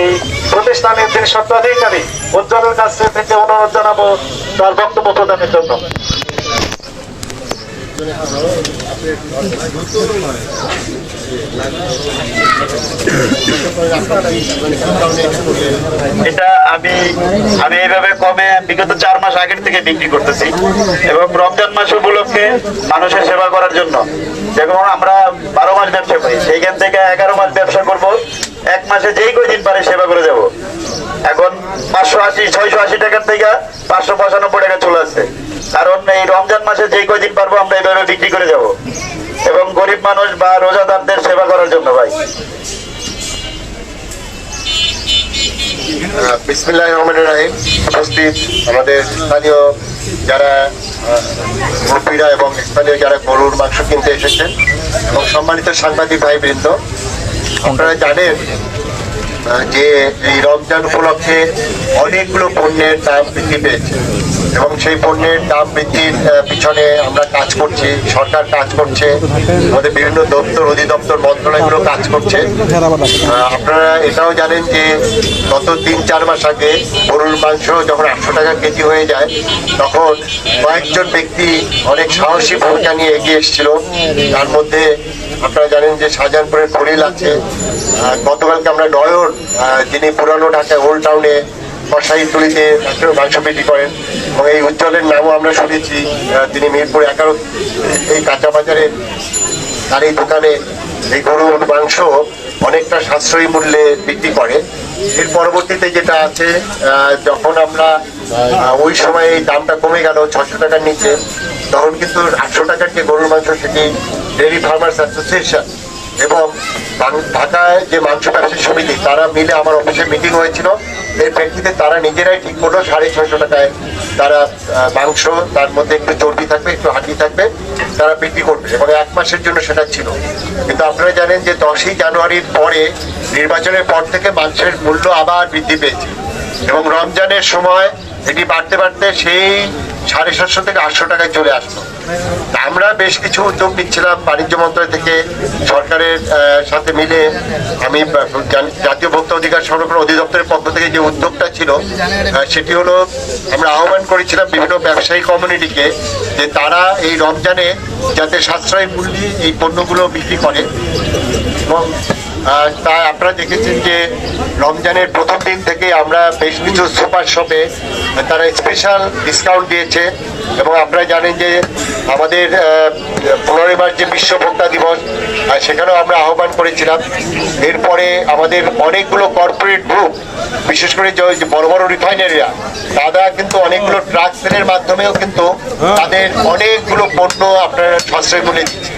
এই প্রতিষ্ঠানের যিনি স্বত্বাধিকারী উজ্জ্বলের কাছে থেকে অনুরোধ জানাব তার বক্তব্য প্রদানের জন্য। এটা আমি আমি এইভাবে কমে বিগত চার মাস আগের থেকে বিক্রি করতেছি এবং রমজান মাস উপলক্ষে মানুষের সেবা করার জন্য। যেমন আমরা বারো মাস ব্যবসা করি, সেইখান থেকে এগারো মাস ব্যবসা করব। এক মাসে যেই কয়দিন পারে সেবা করে যাব। এখন পাঁচশো আশি, ছয়শো আশি টাকার থেকে পাঁচশো পঁচানব্বই টাকা চলে আসছে। কারণ এই রমজান মাসে যেই কয়দিন পারব আমরা এইভাবে বিক্রি করে যাব। এবং গরিব মানুষ বা রোজাদারদের সেবা করার জন্য ভাই। বিসমিল্লাহ রহমান রাহিম। উপস্থিত আমাদের স্থানীয় যারা মুরব্বীরা এবং স্থানীয় যারা গরুর মাংস কিনতে এসেছেন এবং সম্মানিত সাংবাদিক ভাই বৃন্দ আপনারা জানেন যে এই রমজান উপলক্ষে অনেকগুলো পণ্যের দাম বৃদ্ধি পেয়েছে। এবং সেই পণ্যের দাম বৃদ্ধির পিছনে আমরা কাজ করছি, সরকার কাজ করছে, আমাদের বিভিন্ন দপ্তর, অধিদপ্তর, মন্ত্রণালয়গুলো কাজ করছে। আপনারা এটাও জানেন যে গত তিন, চার মাস আগে গরুর মাংস যখন আটশো টাকা কেজি হয়ে যায়, তখন কয়েকজন ব্যক্তি অনেক সাহসী ভূমিকা নিয়ে এগিয়ে এসেছিল। তার মধ্যে আপনারা জানেন যে শাহজাহানপুরের পরিল আছে। গতকালকে আমরা নয়ন যিনি পুরানো ঢাকায় ওল্ড টাউনে কষাই তুলিতে মাংস বিক্রি করেন এবং এই উজ্জ্বলের নামও আমরা শুনেছি তিনি মিরপুর এগারো এই কাঁচা বাজারে তার এই দোকানে এই গরুর মাংস অনেকটা সাশ্রয়ী মূল্যে বিক্রি করে। এর পরবর্তীতে যেটা আছে যখন আমরা ওই সময় এই দামটা কমে গেল ছশো টাকার নিচে, তখন কিন্তু আটশো টাকার যে গরুর মাংস সেটি ডেয়ারি ফার্মার্স অ্যাসোসিয়েশন এবং ঢাকায় যে মাংস ব্যবসায়ী সমিতি, তারা মিলে আমার অফিসে মিটিং হয়েছিল। এর প্রেক্ষিতে তারা নিজেরাই ঠিক করল, সাড়ে ছশো টাকায় তারা মাংস, তার মধ্যে একটু চর্বি থাকবে, একটু হাঁটি থাকবে, তারা বিক্রি করবে। এবং এক মাসের জন্য সেটা ছিল। কিন্তু আপনারা জানেন যে দশই জানুয়ারির পরে, নির্বাচনের পর থেকে মাংসের মূল্য আবার বৃদ্ধি পেয়েছে। এবং রমজানের সময় এটি বাড়তে বাড়তে সেই সাড়ে সাতশো থেকে আটশো টাকায় চলে আসলো। আমরা বেশ কিছু উদ্যোগ নিচ্ছিলাম বাণিজ্য মন্ত্রণালয় থেকে, সরকারের সাথে মিলে আমি জাতীয় ভোক্তা অধিকার সংরক্ষণ অধিদপ্তরের পক্ষ থেকে যে উদ্যোগটা ছিল সেটি হলো আমরা আহ্বান করেছিলাম বিভিন্ন ব্যবসায়ী কমিউনিটিকে যে তারা এই রমজানে যাতে সাশ্রয়ী মূল্যে এই পণ্যগুলো বিক্রি করে। এবং তা আপনারা দেখেছেন যে রমজানের প্রথম দিন থেকে আমরা বেশ কিছু সুপার শপে তারা স্পেশাল ডিসকাউন্ট দিয়েছে। এবং আপনারা জানেন যে আমাদের পনেরোই মার্চ যে বিশ্ব ভোক্তা দিবস সেখানেও আমরা আহ্বান করেছিলাম। এরপরে আমাদের অনেকগুলো কর্পোরেট গ্রুপ বিশেষ করে যে- বড় বড় রিফাইনারিরা তারা কিন্তু অনেকগুলো ট্রাক সেলের মাধ্যমেও কিন্তু তাদের অনেকগুলো পণ্য আপনারা সাশ্রয় মূল্যে দিচ্ছে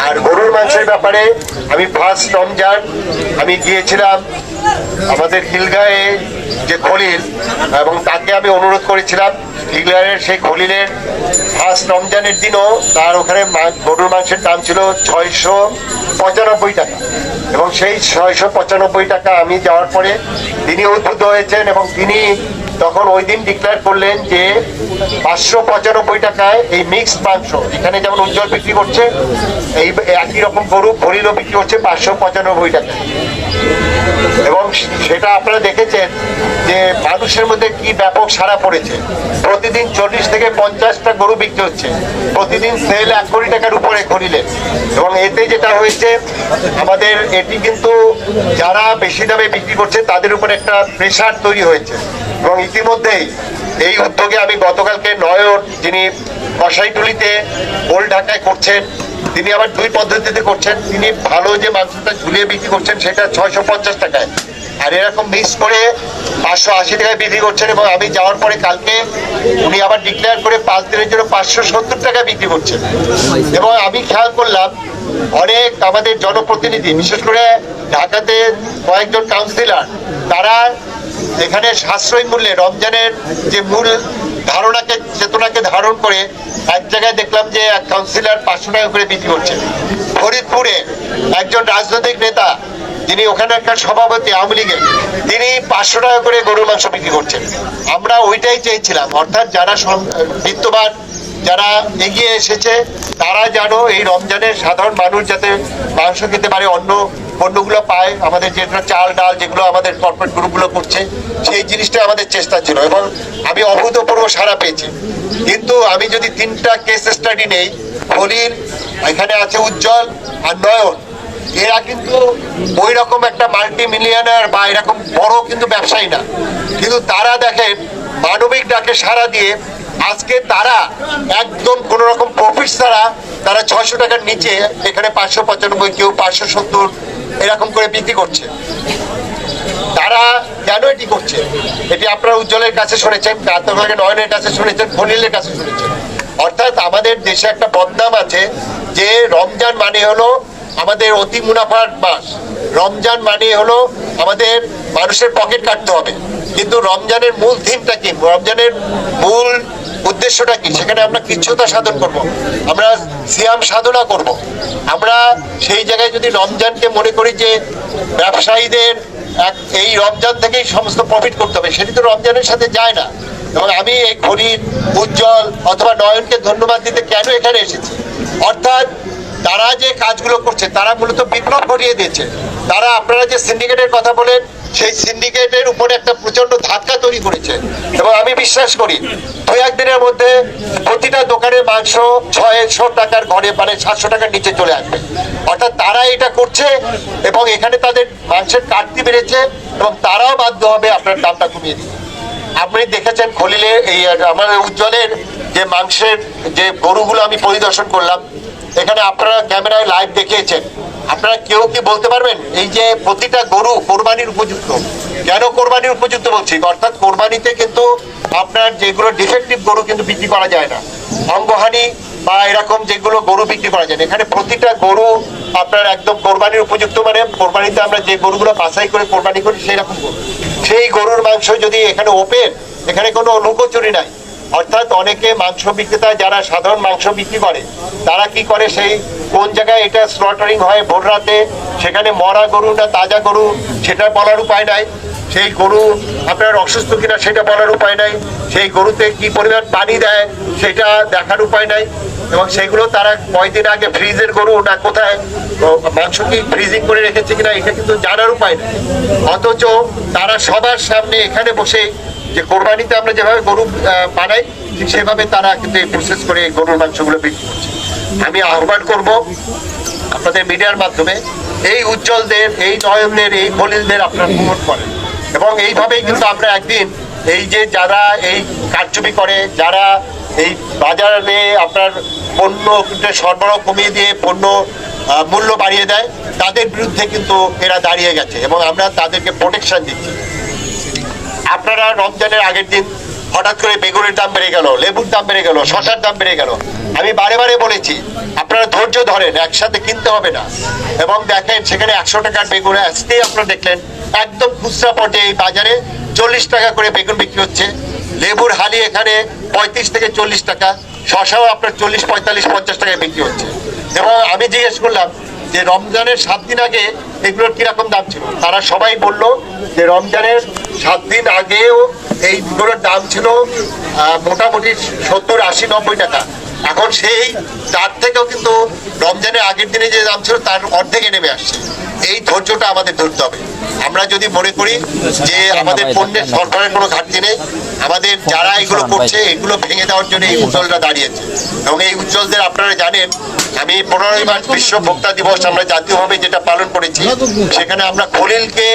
আর গরুর মাংসের ব্যাপারে আমি ফার্স্ট রমজান আমি গিয়েছিলাম আমাদের খিলগাঁয়ে যে খলিল এবং তাকে আমি অনুরোধ করেছিলাম খিলগাঁয়ের সেই খলিলের ফার্স্ট রমজানের দিনও তার ওখানে গরুর মাংসের দাম ছিল ছয়শো পঁচানব্বই টাকা। এবং সেই ছয়শো পঁচানব্বই টাকা আমি যাওয়ার পরে তিনি উদ্বুদ্ধ হয়েছেন এবং তিনি তখন ওই দিন ডিক্লেয়ার করলেন যে পাঁচশো পঁচানব্বই টাকায় এই মিক্সড মাংস, এখানে যেমন উজ্জ্বল বিক্রি করছে, এই একই রকম গরু খরিলও বিক্রি করছে পাঁচশো পঁচানব্বই টাকা এবং সেটা আপনারা দেখেছেন যে মানুষের মধ্যে কি ব্যাপক সাড়া পড়েছে। প্রতিদিন চল্লিশ থেকে পঞ্চাশটা গরু বিক্রি হচ্ছে। প্রতিদিন সেল এক কোটি টাকার উপরে খরিলে এবং এতে যেটা হয়েছে, আমাদের এটি কিন্তু যারা বেশি দামে বিক্রি করছে, তাদের উপর একটা প্রেশার তৈরি হয়েছে। এবং ইতিমধ্যেই এই উদ্যোগে আমি গতকালকে নয়ন যিনি কষাইটুলিতে ওল্ড ঢাকায় করছেন তিনি আবার দুই পদ্ধতিতে করছেন। তিনি ভালো যে মাংসটা ঝুলিয়ে বিক্রি করছেন, সেটা ছয়শো পঞ্চাশ টাকায়। আর এরকম মিক্স করে পাঁচশো আশি টাকায় বিক্রি করছেন এবং আমি যাওয়ার পরে কালকে উনি আবার ডিক্লেয়ার করে পাঁচ দিনের জন্য পাঁচশো সত্তর টাকায় বিক্রি করছেন। এবং আমি খেয়াল করলাম, অনেক আমাদের জনপ্রতিনিধি, বিশেষ করে ঢাকাতে কয়েকজন কাউন্সিলর তারা এখানে সাশ্রয়ী মূল্যে রমজানের যে মূল ধারণাকে, চেতনাকে ধারণ করে এক জায়গায় দেখলাম যে এক কাউন্সিলর পাঁচশো টাকা করে বিক্রি করছে ফরিদপুরে একজন রাজনৈতিক নেতা, যিনি ওখানে একটা সভাপতি, আওয়ামী লীগের, তিনি পাঁচশো টাকা করে গরুর মাংস বিক্রি করছেন। আমরা ওইটাই চেয়েছিলাম। অর্থাৎ যারা বিত্তবান, যারা এগিয়ে এসেছে, তারা যেন এই রমজানের সাধারণ মানুষ যাতে মাংস খেতে পারে, অন্য পণ্যগুলো পায়, আমাদের যেটা চাল, ডাল যেগুলো আমাদের কর্পোরেট গ্রুপগুলো করছে, সেই জিনিসটা আমাদের চেষ্টা ছিল এবং আমি অভূতপূর্ব সারা পেয়েছি। কিন্তু আমি যদি তিনটা কেস স্টাডি নেই হলির এখানে আছে উজ্জ্বল আর নয়ন, এরা কিন্তু ওই রকম একটা মাল্টি মিলিয়নার বা এরকম বড় কিন্তু ব্যবসায়ী না। কিন্তু তারা দেখেন মানবিক ডাকে সাড়া দিয়ে আজকে তারা একদম কোন রকম প্রফিট ছাড়া তারা ছয়শো টাকার নিচে এখানে পাঁচশো পঁচানব্বই, কেউ পাঁচশো সত্তর এরকম করে বিক্রি করছে। তারা কেন এটি করছে? এটি আপনারা উজ্জ্বলের কাছে শুনেছেন কাতরবাগে নয়নের কাছে শুনেছেন, খনিলের কাছে শুনেছেন। অর্থাৎ আমাদের দেশে একটা বদনাম আছে যে রমজান মানে হলো আমাদের অতি মুনাফার মাস। রমজান মানে হলো আমাদের মানুষের পকেট কাটতে হবে। কিন্তু রমজানের মূল থিমটা কি? রমজানের মূল উদ্দেশ্যটা কি? সেখানে আমরা কিচ্ছুতা সাধন করব। আমরা সিয়াম সাধনা করব। আমরা সেই জায়গায় যদি রমজানকে মনে করি যে ব্যবসায়ীদের এক- এই রমজান থেকেই সমস্ত প্রফিট করতে হবে, সেটি তো রমজানের সাথে যায় না। এবং আমি এই খরিদ উজ্জ্বল অথবা নয়নকে ধন্যবাদ দিতে কেন এখানে এসেছি? অর্থাৎ তারা যে কাজগুলো করছে, তারা মূলত বিপ্লব ঘটিয়ে দিয়েছে। তারা, আপনারা যে সিন্ডিকেটের কথা বলেন, সেই সিন্ডিকেটের উপরে একটা প্রচণ্ড ধাক্কা তৈরি করেছে। এবং আমি বিশ্বাস করি দু একদিনের মধ্যে প্রতিটা দোকানের মাংস ছয়শো টাকার ঘরে মানে সাতশো টাকার নিচে চলে আসবে। অর্থাৎ তারা এটা করছে এবং এখানে তাদের মাংসের কাটতি বেড়েছে এবং তারাও বাধ্য হবে আপনার দামটা কমিয়ে দিতে। আপনি দেখেছেন খলিলে এই, আমাদের উজ্জ্বলের যে মাংসের যে গরুগুলো আমি পরিদর্শন করলাম এখানে আপনারা ক্যামেরায় লাইভ দেখিয়েছেন। আপনারা কেউ কি বলতে পারবেন? এই যে প্রতিটা গরু কোরবানির উপযুক্ত। কেন কোরবানির উপযুক্ত বলছি? অর্থাৎ কোরবানিতে কিন্তু আপনার যেগুলো ডিফেক্টিভ গরু কিন্তু বিক্রি করা যায় না। অঙ্গহানি বা এরকম যেগুলো গরু বিক্রি করা যায় না। এখানে প্রতিটা গরু আপনার একদম কোরবানির উপযুক্ত মানে কোরবানিতে আমরা যে গরুগুলো বাছাই করে কোরবানি করি সেই রকম গরু। সেই গরুর মাংস যদি এখানে ওপেন এখানে কোনো লুকোচুরি নাই। অর্থাৎ অনেকে মাংস বিক্রেতা যারা সাধারণ মাংস বিক্রি করে তারা কি করে সেই কোন জায়গায় এটা স্লটারিং হয় ভোর রাতে, সেখানে মরা গরু না তাজা গরু, সেটা বলার উপায় নাই। সেই গরু আপনার অসুস্থ কিনা সেটা বলার উপায় নাই। সেই গরুতে কি পরিমাণ পানি দেয় সেটা দেখার উপায় নাই। এবং সেগুলো তারা কয়দিন আগে ফ্রিজের গরু না কোথায় মাংস কি ফ্রিজিং করে রেখেছে কিনা এটা কিন্তু জানার উপায় নেই। অথচ তারা সবার সামনে এখানে বসে যে কোরবানিতে আমরা যেভাবে গরু বানাই সেভাবে তারা কিন্তু এই প্রসেস করে গরুর মাংসগুলো বিক্রি করছে। আমি আহ্বান করব আপনাদের মিডিয়ার মাধ্যমে এই উজ্জ্বলদের, এই নয়নদের, এই খলিলদের আপনারা প্রমোট করেন। এবং এইভাবেই কিন্তু আমরা একদিন এই যে যারা এই কারচুপি করে, যারা এই বাজারে আপনার পণ্য সরবরাহ কমিয়ে দিয়ে পণ্য মূল্য বাড়িয়ে দেয়, তাদের বিরুদ্ধে কিন্তু এরা দাঁড়িয়ে গেছে এবং আমরা তাদেরকে প্রোটেকশন দিচ্ছি। আপনারা রমজানের আগের দিন হঠাৎ করে বেগুনের দাম বেড়ে গেল, লেবুর দাম বেড়ে গেল শশার দাম বেড়ে গেল। আমি বারে বারে বলেছি, আপনারা ধৈর্য ধরেন, একসাথে কিনতে হবে না। এবং দেখেন, সেখানে একশো টাকার বেগুন আজকেই আপনারা দেখলেন, একদম খুচরা পটে এই বাজারে চল্লিশ টাকা করে বেগুন বিক্রি হচ্ছে। লেবুর হালি এখানে পঁয়ত্রিশ থেকে চল্লিশ টাকা শশাও আপনার চল্লিশ, পঁয়তাল্লিশ, পঞ্চাশ টাকায় বিক্রি হচ্ছে। এবং আমি জিজ্ঞেস করলাম যে, রমজানের সাত দিন আগে এগুলোর কীরকম দাম ছিল? তারা সবাই বলল যে, রমজানের সাত দিন আগেও এইগুলোর দাম ছিল মোটামুটি সত্তর, আশি, নব্বই টাকা। এখন সেই তার থেকেও কিন্তু রমজানের আগের দিনে যে দাম ছিল, তার অর্ধেকে নেমে আসছে। এই ধৈর্যটা আমাদের ধরতে হবে। আমরা যদি মনে করি যে আমাদের পণ্যের সরকারের কোনো ঘাটতি নেই, আমাদের যারা এগুলো করছে, এগুলো ভেঙে দেওয়ার জন্য এই উজ্জ্বলরা দাঁড়িয়েছে। এবং এই উজ্জ্বলদের আপনারা জানেন, আমি পনেরোই মার্চ বিশ্ব ভোক্তা দিবস আমরা জাতীয়ভাবে যেটা পালন করেছি, সেখানে আমরা খলিলকে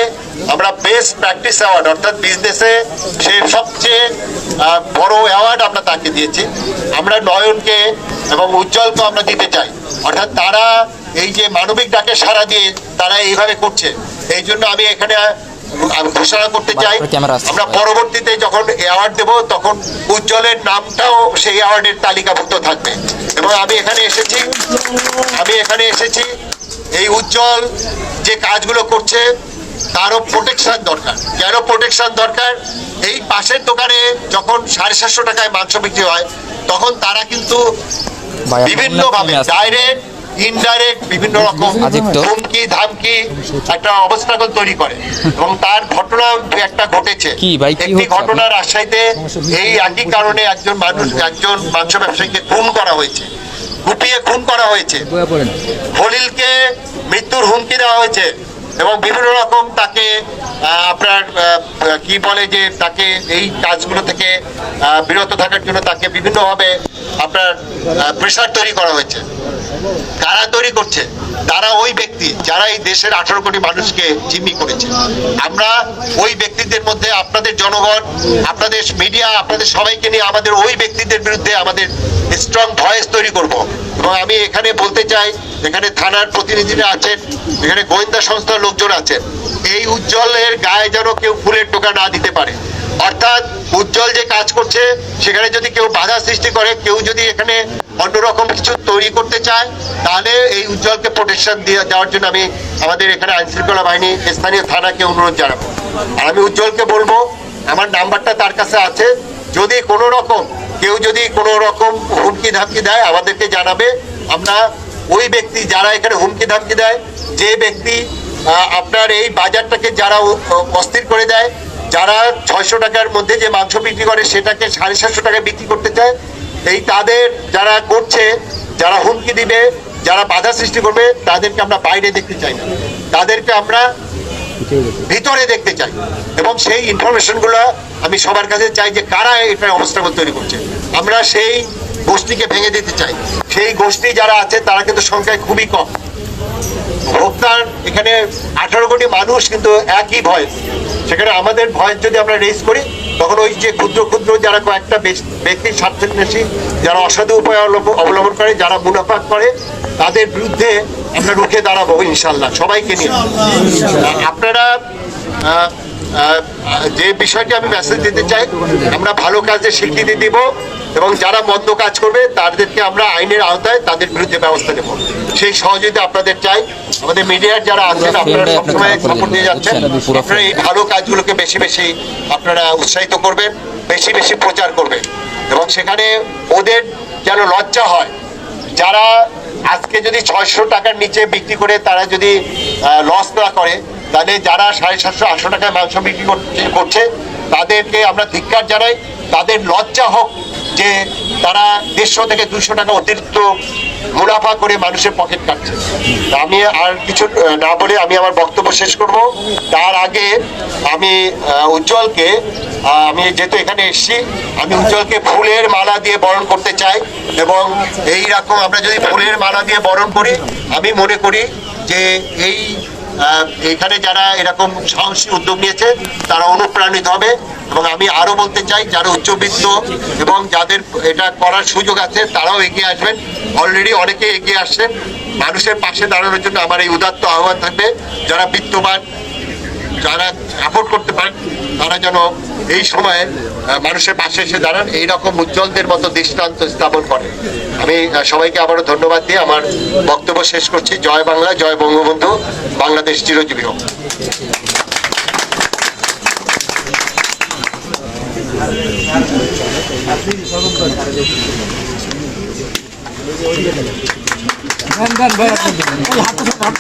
আমরা বেস্ট প্র্যাকটিস অ্যাওয়ার্ড অর্থাৎ বিজনেসে সে সবচেয়ে বড় অ্যাওয়ার্ড আমরা তাকে দিয়েছি। আমরা নয়নকে এবং উজ্জ্বলকে আমরা দিতে চাই। অর্থাৎ তারা এই যে মানবিক ডাকে সাড়া দিয়ে তারা এইভাবে করছে এই জন্য আমি এখানে ঘোষণা করতে চাই আমরা পরবর্তীতে যখন অ্যাওয়ার্ড দেব তখন উজ্জ্বলের নামটাও সেই অ্যাওয়ার্ডের তালিকাভুক্ত থাকবে। এবং আমি এখানে এসেছি আমি এখানে এসেছি এই উজ্জ্বল যে কাজগুলো করছে তারও প্রোটেকশন দরকার। কেন প্রোটেকশন দরকার? এই পাশের দোকানে যখন সাড়ে সাতশো টাকায় মাংস বিক্রি হয় তখন তারা কিন্তু ভাই, আপনার বিভিন্ন ভাবে কমে আছে। ডাইরেক্ট ইনডাইরেক্ট বিভিন্ন রকম। হুমকি ধামকি একটা অবস্থাকল তৈরি করে। এবং তার ঘটনা একটা ঘটেছে। একটি ঘটনার ঘটনা রাজশাহীতে এই একই কারণে একজন মানুষ একজন মাংস ব্যবসায়ীকে খুন করা হয়েছে। কুপিয়ে খুন করা হয়েছে। হলিলকে মৃত্যুর হুমকি দেওয়া হয়েছে। এবং বিভিন্ন রকম তাকে আপনার কি বলে যে তাকে এই কাজগুলো থেকে বিরত থাকার জন্য তাকে বিভিন্নভাবে আপনার প্রেশার তৈরি করা হয়েছে। কারা তৈরি করছে? তারা ওই ব্যক্তি যারা এই দেশের আঠারো কোটি মানুষকে জিম্মি করেছে। আমরা ওই ব্যক্তিদের মধ্যে, আপনাদের জনগণ, আপনাদের মিডিয়া আপনাদের সবাইকে নিয়ে আমাদের ওই ব্যক্তিদের বিরুদ্ধে আমাদের স্ট্রং ভয়েস তৈরি করব। এবং আমি এখানে বলতে চাই, এখানে থানার প্রতিনিধিরা আছেন, এখানে গোয়েন্দা সংস্থার লোকজন আছেন। এই উজ্জ্বলের গায়ে যেন কেউ ফুলের টোকা না দিতে পারে। অর্থাৎ উজ্জ্বল যে কাজ করছে, সেখানে যদি কেউ বাধা সৃষ্টি করে, কেউ যদি এখানে অন্যরকম কিছু তৈরি করতে চায়, তাহলে এই উজ্জ্বলকে প্রোটেকশন দিয়ে দেওয়ার জন্য আমি আমাদের এখানে আইন শৃঙ্খলা বাহিনী, স্থানীয় থানাকে অনুরোধ জানাব। আর আমি উজ্জ্বলকে বলব, আমার নাম্বারটা তার কাছে আছে। যদি কোনো রকম কেউ যদি কোনো রকম হুমকি ধামকি দেয়, আমাদেরকে জানাবে। আমরা ওই ব্যক্তি যারা এখানে হুমকি ধামকি দেয়, যে ব্যক্তি আপনার এই বাজারটাকে যারা অস্থির করে দেয়, যারা ছয়শো টাকার মধ্যে যে মাংস বিক্রি করে, সেটাকে সাড়ে সাতশো টাকায় বিক্রি করতে চায়, এই তাদের যারা করছে, যারা হুমকি দিবে, যারা বাধা সৃষ্টি করবে, তাদেরকে আমরা বাইরে দেখতে চাই না। তাদেরকে আমরা ভিতরে দেখতে চাই। এবং সেই ইনফরমেশনগুলো আমি সবার কাছে চাই যে কারা এটা অবস্থান তৈরি করছে। আমরা সেই গোষ্ঠীকে ভেঙে দিতে চাই। সেই গোষ্ঠী যারা আছে, তারা কিন্তু সংখ্যায় খুবই কম। ভোক্তার এখানে আঠারো কোটি মানুষ কিন্তু একই ভয়। সেখানে আমাদের ভয় যদি আমরা রেজ করি, তখন ওই যে ক্ষুদ্র ক্ষুদ্র যারা কয়েকটা ব্যক্তির স্বার্থান্বেষী, যারা অসাধু উপায় অবলম্ব- অবলম্বন করে, যারা মুনাফা করে, তাদের বিরুদ্ধে আমরা রুখে দাঁড়াবো ইনশাল্লাহ সবাইকে নিয়ে। আপনারা যে বিষয়টি আমি মেসেজ দিতে চাই, আমরা ভালো কাজে স্বীকৃতি দিব। এবং যারা মদ্য কাজ করবে তাদেরকে আমরা আইনের আওতায় তাদের বিরুদ্ধে ব্যবস্থা নেব। সেই সহযোগিতা আপনাদের চাই। আমাদের মিডিয়ার যারা আছেন আপনারা সবসময় খবর দিয়ে যাচ্ছেন। আপনারা এই ভালো কাজগুলোকে বেশি বেশি আপনারা উৎসাহিত করবেন বেশি বেশি প্রচার করবেন। এবং সেখানে ওদের যেন লজ্জা হয় যারা আজকে যদি ছয়শো টাকার নিচে বিক্রি করে তারা যদি লস না করে তাহলে যারা সাড়ে সাতশো আটশো টাকায় মাংস বিক্রি করছে- করছে তাদেরকে আমরা ধিক্কার জানাই। তাদের লজ্জা হোক যে তারা দেড়শো থেকে দুশো টাকা অতিরিক্ত মুনাফা করে মানুষের পকেট কাটছে। আমি আর কিছু না বলে আমি আমার বক্তব্য শেষ করব। তার আগে আমি উজ্জ্বলকে আমি যেহেতু এখানে এসেছি, আমি উজ্জ্বলকে ফুলের মালা দিয়ে বরণ করতে চাই এবং এই রকম আমরা যদি ফুলের মালা দিয়ে বরণ করি, আমি মনে করি যে এই এখানে যারা এরকম সাহসী উদ্যোগ নিয়েছে, তারা অনুপ্রাণিত হবে। এবং আমি আরও বলতে চাই, যারা উচ্চবিত্ত এবং যাদের এটা করার সুযোগ আছে, তারাও এগিয়ে আসবেন। অলরেডি অনেকে এগিয়ে আসছেন। মানুষের পাশে দাঁড়ানোর জন্য আমার এই উদাত্ত আহ্বান থাকবে। যারা বিত্তবান যারা সাপোর্ট করতে পারেন, তারা যেন এই সময়ে মানুষের পাশে এসে দাঁড়ান, এইরকম উজ্জ্বলদের মতো দৃষ্টান্ত স্থাপন করে। আমি সবাইকে আবারও ধন্যবাদ দিয়ে আমার বক্তব্য শেষ করছি। জয় বাংলা, জয় বঙ্গবন্ধু, বাংলাদেশ চিরজীবী হোক।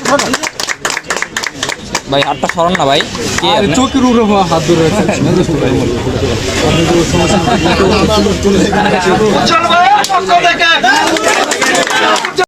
ভাই হাতটা সরান না ভাই? চোখের উপরে হাত ধরে আছে চলবে পক্ষ থেকে